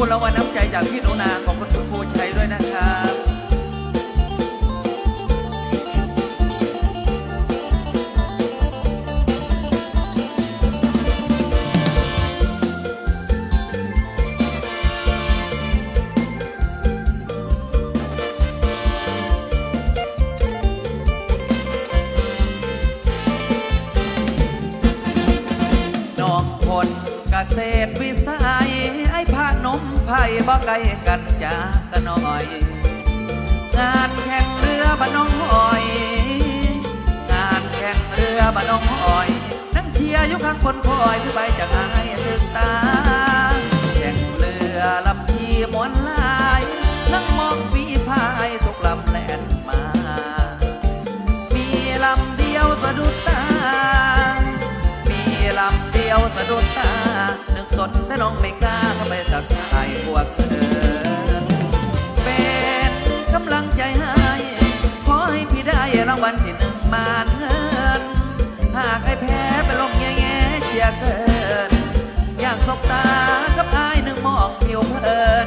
คุณรางวัลน้ำใจจากพี่หนูนาขอบคุณคุณครูชัยด้วยนะครับน้องคนเกษตรวิ บ่ไกลกันจากกันหน่อย งานแข่งเรือบ้านน้องหอย งานแข่งเรือบ้านน้องหอย นั่งเชียร์อยู่ข้างคนคอยคือไปจากอายตึกตา แข่งเรือลำชีมวนลาย นั่งมองฝีพายทุกลำแล่นมา มีลำเดียวสะดุดตา มีลำเดียวสะดุดตา นึกสนแต่น้องไม่กล้า เข้าไปตักทายพวกเธอเป็นกำลังใจให้ขอให้พี่ได้รางวัลที่หนึ่งมาเงินหากไอ้แพ้ไปลงแง่แง่ๆเชียร์เกินอยากสบตากับอายหนึ่งมองผิวเพลิน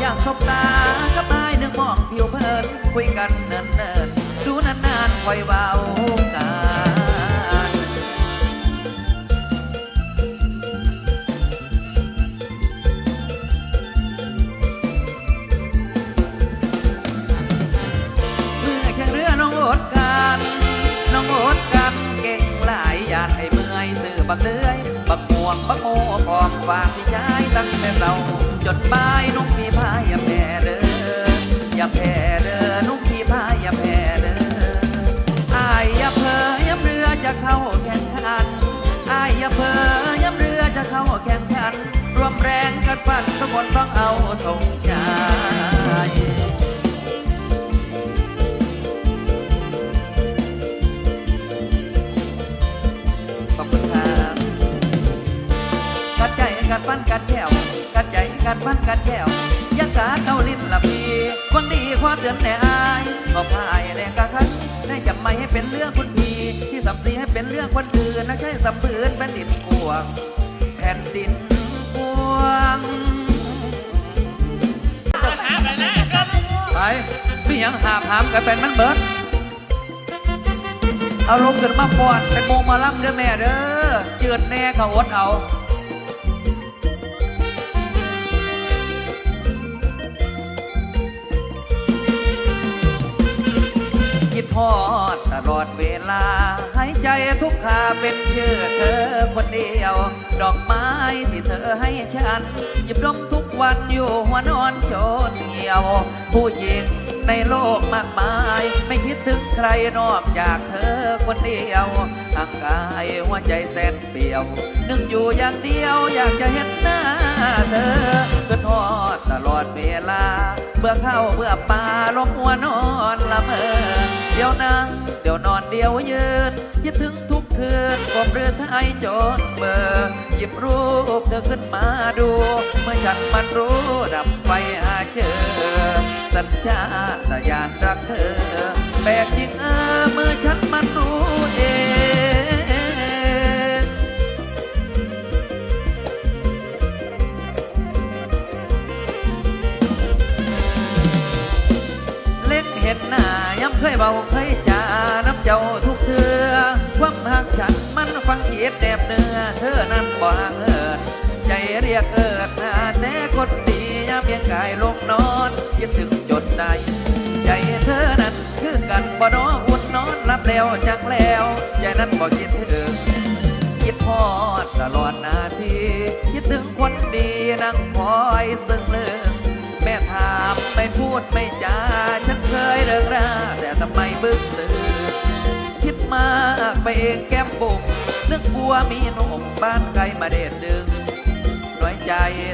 อยากสบตากับอายหนึ่งมองผิวเพลินคุยกันเนินเนินๆดูนานๆคอยเบากั บักเลื่อยบักม่วงบักโมพร้อมฝากพี่ชายตั้งแต่เราจดหมายนุ่งพี่พายอย่าแพ้เด้ออย่าแพ้เด้อนุ่งพี่พายอย่าแพ้เด้ออายอย่าเพอย้ำเรือจะเข้าแข่งขันอายอย่าเพอย้ำเรือจะเข้าแข่งขัน รวมแรงกันฟันทุกคนต้องเอาสงใจ กัดฟันกัดแก้วกัดใจกัดฟันกัดแก้วยักกาเกาลิ้นละพีหวังดีความเตือนแน่อายก็พายแน่กะคันได้จับไม่ให้เป็นเรื่องคุณพีที่สับสีให้เป็นเรื่องคนอื่นนะใช่สับปืนแผ่นดินกวางแผ่นดินกวางไปพี่ยังหาบหามกับแฟนมันเบิร์ดอาลงขึ้นมาฟอนเป็นโมงมาล่ำเด้อแม่เด้อเจือดแน่เขาอดเอา คิดทอดตลอดเวลา หายใจทุกคาเป็นชื่อเธอคนเดียว ดอกไม้ที่เธอให้ฉัน หยิบดมทุกวันอยู่หัวนอนโชนเหี่ยว ผู้หญิงในโลกมากมาย ไม่คิดถึงใครนอกจากเธอคนเดียวทางกายหัวใจแสนเปี่ยว นึกอยู่อย่างเดียวอยากจะเห็นหน้าเธอก็ทอดตลอดเวลา เบื่อเข้าเบื่อปลาลงหัวนอนละเมอเดี๋ยวนั่งเดี๋ยวนอนเดี๋ยวยืนคิดถึงทุกคืนกบเรือไทยจนเบอร์หยิบรูปเธอขึ้นมาดู เมื่อฉันมันรู้ดับไฟหาเจอ สัญชาตญาณรักเธอแปลกจริงเออเมื่อฉันมัน ฉันมันฟังเกียดแนบเนื้อเธอนั้นบ่ห่างเหินใจเรียกเอิดหาแต่คนดียามเพียงกายลงนอนคิดถึงจนใดใจเธอนั้นคือกันบ่นออุ่นนอนรับแล้วจังแล้วใจนั้นบ่คิดถึงคิดพอดตลอดนาทีคิดถึงคนดีนั่งคอยซึ่งเลืองแม่ถามไม่พูดไม่จาฉันเคยเลิกราแต่ทำไมบึ้งตื่น ไปเองแก้มบุกนึกกลัวมีนมบ้านไกลมาเด็ดดึงน้อยใจ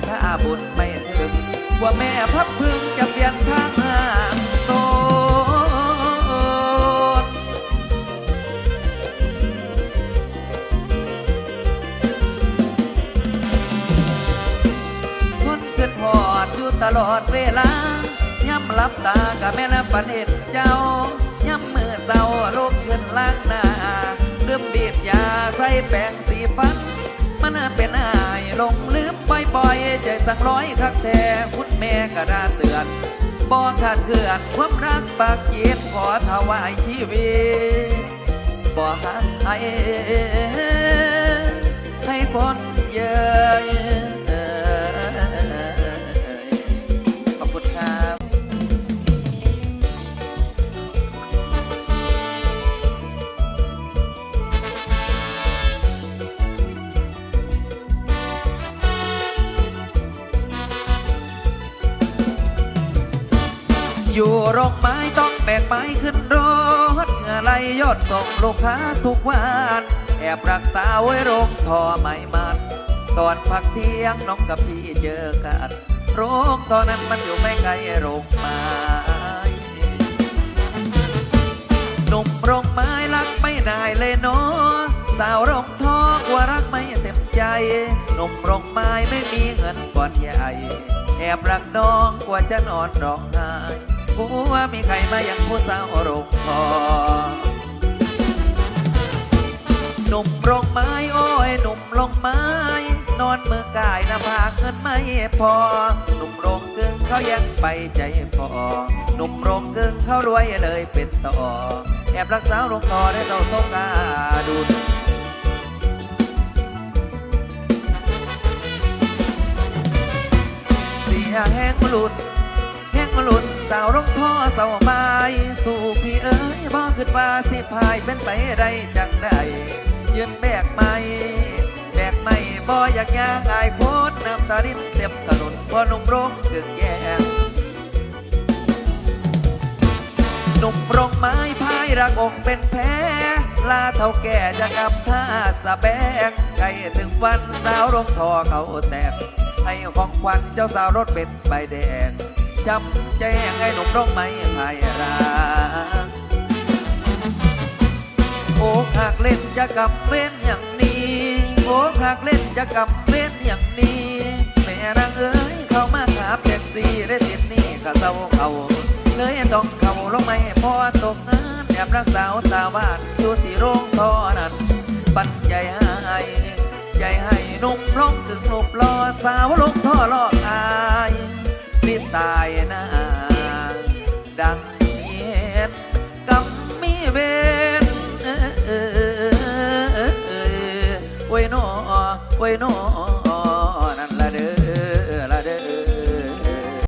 ถ้าบุญไม่ถึงกว่าแม่พับพึงจะเปลี่ยนทางห่างโตนคนขึ้นหอดอยู่ตลอดเวลาย้ำหลับตากับแม่น้ำปันเห็ดเจ้า ใส่แป้งสีฟัน มันเป็นอายลงลืมบ่อยๆ ใจสั่งร้อยคักแท้คุณแม่ก็ราเตือนบอกขาดเกลือนความรักปากเย็บขอถวายชีวิตบ่ให้ให้คนเยอะ รงไม้ต้องแบกไม้ขึ้นรถเงื่อไหลยอดส่งลูกค้าทุกวัน แอบรักษาไว้โรงทอไม่มัน ตอนพักเที่ยงน้องกับพี่เจอกัน โรงตอนนั้นมันอยู่ไม่ไกลโรงไม้หนุ่มโรงไม้รักไม่ได้เลยเนาะสาวโรงทอกว่ารักไม่เต็มใจหนุ่มโรงไม้ไม่มีเงินก่อนใหญ่แอบรักน้องกว่าจะนอนร้องไห้ กูว่ามีใครมาอย่างผู้สาวโรงทอหนุ่มโรงไม้โอ้ยหนุ่มโรงไม้ นอนมือกายหน้าผากเงินไม่พอ หนุ่มโรงกึ่งเขายังไปใจพอ หนุ่มโรงกึ่งเขารวยเลยเป็นต่อ แอบรักสาวโรงต่อได้เต่าโซกาดุนเสียแห้งมลุดแห้งมลุด สาวร้องท่อเสาไม้สู่พี่เอ๋ยบ่ขึ้นว่าสิพายเป็นไปได้จังได้ยืนแบกไม่แบกไม่บ่อยากย่างอายโพดน้ำตาลิ้นเต็มถนนพอนุ่มโรงกึ่งแย่งหนุ่มโรงไม้พายรักอกเป็นแพ้ลาเท่าแก่จะกับท่าสะแบกใกล้ถึงวันสาวร้องท่อเขาแตกให้ของขวัญเจ้าสาวรถเป็นใบแดง จำใจยังไงหนุ่มร้องไม่พายรักโอ้หากเล่นจะกำเว้นอย่างนี้โอ้หากเล่นจะกำเว้นอย่างนี้แม่นางเอ้ยเข้ามาขับแท็กซี่ได้ติดนี่ก็เศร้าเขาเลยต้องเข้าลงไม่พอตกงานแอบรักสาวตาบานอยู่ที่โรงทอนั้นปันใจให้ใจให้นุ่มลงถึงหลบรอสาวลงท่อลอกอาย สิตายนาดังเมียดกำมีเวนเอ้ยโว้ยนอโว้ยนอ